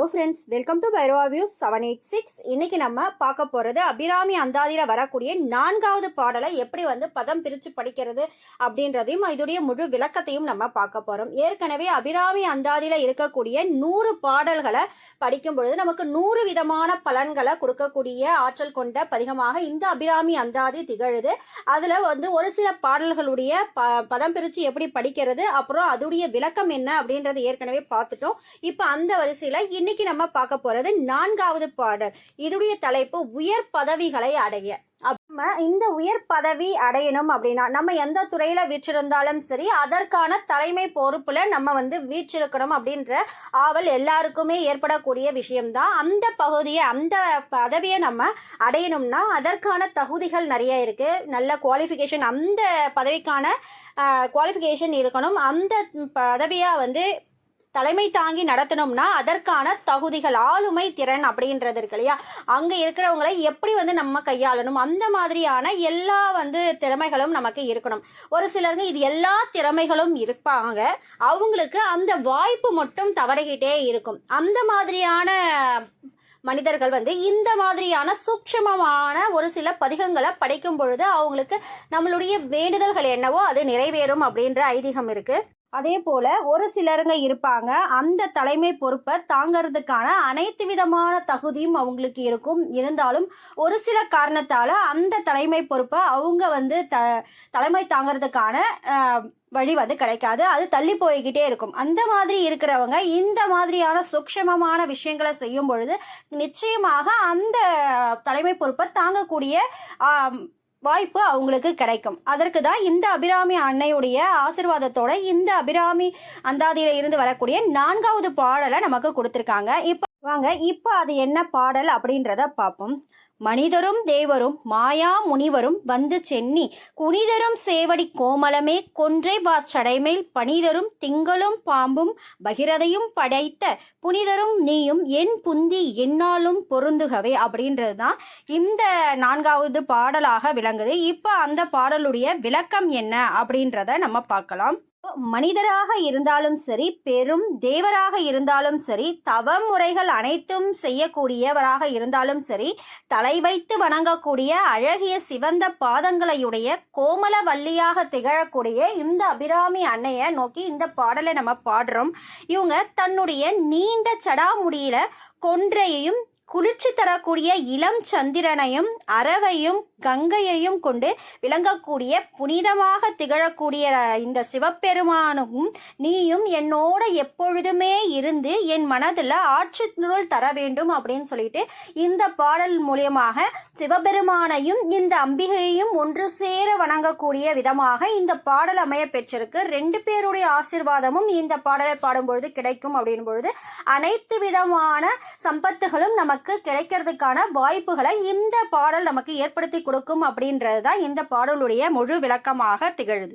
Hello friends welcome to பைரோவா view seven eight six இன்னைக்கு நம்ம பார்க்க போகிறது அபிராமி அந்தாதியில் வரக்கூடிய நான்காவது பாடலை எப்படி வந்து பதம் பிரித்து படிக்கிறது அப்படின்றதையும் இதோடைய முழு விளக்கத்தையும் நம்ம பார்க்க போகிறோம் ஏற்கனவே அபிராமி அந்தாதியில் இருக்கக்கூடிய நூறு பாடல்களை படிக்கும் பொழுது நமக்கு நூறு விதமான பலன்களை கொடுக்கக்கூடிய ஆற்றல் கொண்ட பதிகமாக இந்த அபிராமி அந்தாதி திகழுது. அதில் வந்து ஒரு சில பாடல்களுடைய ப பதம் பிரித்து எப்படி படிக்கிறது அப்புறம் அதோடைய விளக்கம் என்ன அப்படின்றது ஏற்கனவே பார்த்துட்டோம். இப்போ அந்த வரிசையில் இன்னும் இன்னைக்கு நம்ம பார்க்க போறது நான்காவது பாடல். இதுடைய தலைப்பு உயர் பதவிகளை அடைய. நம்ம இந்த உயர் பதவி அடையணும் அப்படின்னா நம்ம எந்த துறையில வீற்றிருந்தாலும் சரி அதற்கான தலைமை பொறுப்புல நம்ம வந்து வீற்றிருக்கணும் அப்படின்ற ஆவல் எல்லாருக்குமே ஏற்படக்கூடிய விஷயம்தான். அந்த பகுதியை அந்த பதவியை நம்ம அடையணும்னா அதற்கான தகுதிகள் நிறைய இருக்கு. நல்ல குவாலிஃபிகேஷன் அந்த பதவிக்கான குவாலிஃபிகேஷன் இருக்கணும். அந்த பதவியாக வந்து தலைமை தாங்கி நடத்தணும்னா அதற்கான தகுதிகள் ஆளுமை திறன் அப்படின்றது இருக்கு இல்லையா? அங்கே இருக்கிறவங்களை எப்படி வந்து நம்ம கையாளணும்? அந்த மாதிரியான எல்லா வந்து திறமைகளும் நமக்கு இருக்கணும். ஒரு சிலருங்க இது எல்லா திறமைகளும் இருப்பாங்க. அவங்களுக்கு அந்த வாய்ப்பு மட்டும் தவறிக்கிட்டே இருக்கும். அந்த மாதிரியான மனிதர்கள் வந்து இந்த மாதிரியான சூக்ஷமமான ஒரு சில பதிகங்களை படிக்கும் பொழுது அவங்களுக்கு நம்மளுடைய வேண்டுதல்கள் என்னவோ அது நிறைவேறும் அப்படின்ற ஐதீகம் இருக்கு. அதே போல ஒரு சிலருங்க இருப்பாங்க. அந்த தலைமை பொறுப்பை தாங்கிறதுக்கான அனைத்து விதமான தகுதியும் அவங்களுக்கு இருக்கும். இருந்தாலும் ஒரு சில காரணத்தால அந்த தலைமை பொறுப்பை அவங்க வந்து த தலைமை தாங்கிறதுக்கான வழி வந்து கிடைக்காது. அது தள்ளி போய்கிட்டே இருக்கும். அந்த மாதிரி இருக்கிறவங்க இந்த மாதிரியான சூக்ஷமமான விஷயங்களை செய்யும் பொழுது நிச்சயமாக அந்த தலைமை பொறுப்பை தாங்கக்கூடிய வாய்ப்பு அவங்களுக்கு கிடைக்கும். அதற்கு தான் இந்த அபிராமி அன்னையுடைய ஆசிர்வாதத்தோட இந்த அபிராமி அந்தாதியில இருந்து வரக்கூடிய நான்காவது பாடலை நமக்கு கொடுத்துருக்காங்க. இப்போ வாங்க இப்போ அது என்ன பாடல் அப்படின்றத பார்ப்போம். மனிதரும் தேவரும் மாயா முனிவரும் வந்து சென்னி குனிதரும் சேவடி கோமலமே கொன்றை வாச்சடைமேல் பனிதரும் திங்களும் பாம்பும் பகிரதையும் படைத்த புனிதரும் நீயும் என் புந்தி என்னாலும் பொருந்துகவே அப்படின்றது தான் இந்த நான்காவது பாடலாக விளங்குது. இப்போ அந்த பாடலுடைய விளக்கம் என்ன அப்படின்றத நம்ம பார்க்கலாம். மனிதராக இருந்தாலும் சரி பெரும் தேவராக இருந்தாலும் சரி தவ முறைகள் அனைத்தும் செய்யக்கூடியவராக இருந்தாலும் சரி தலை வைத்து வணங்கக்கூடிய அழகிய சிவந்த பாதங்களையுடைய கோமல வள்ளியாக திகழக்கூடிய இந்த அபிராமி அன்னையை நோக்கி இந்த பாடலை நம்ம பாடுறோம். இவங்க தன்னுடைய நீண்ட சடாமுடியில கொன்றையையும் குளிர்ச்சி தரக்கூடிய இளம் சந்திரனையும் அறவையும் கங்கையையும் கொண்டு விளங்கக்கூடிய புனிதமாக திகழக்கூடிய இந்த சிவபெருமானும் நீயும் என்னோட எப்பொழுதுமே இருந்து என் மனதில் ஆட்சி தர வேண்டும் அப்படின்னு சொல்லிட்டு இந்த பாடல் மூலியமாக சிவபெருமானையும் இந்த அம்பிகையையும் ஒன்று சேர வணங்கக்கூடிய விதமாக இந்த பாடல் அமைய பெற்றிருக்கு. ரெண்டு பேருடைய ஆசிர்வாதமும் இந்த பாடலை பாடும்பொழுது கிடைக்கும் அப்படின் பொழுது அனைத்து விதமான சம்பத்துகளும் நமக்கு நமக்கு கிடைக்கிறதுக்கான வாய்ப்புகளை இந்த பாடல் நமக்கு ஏற்படுத்தி கொடுக்கும் அப்படின்றது தான் இந்த பாடலுடைய முழு விளக்கமாக திகழுது.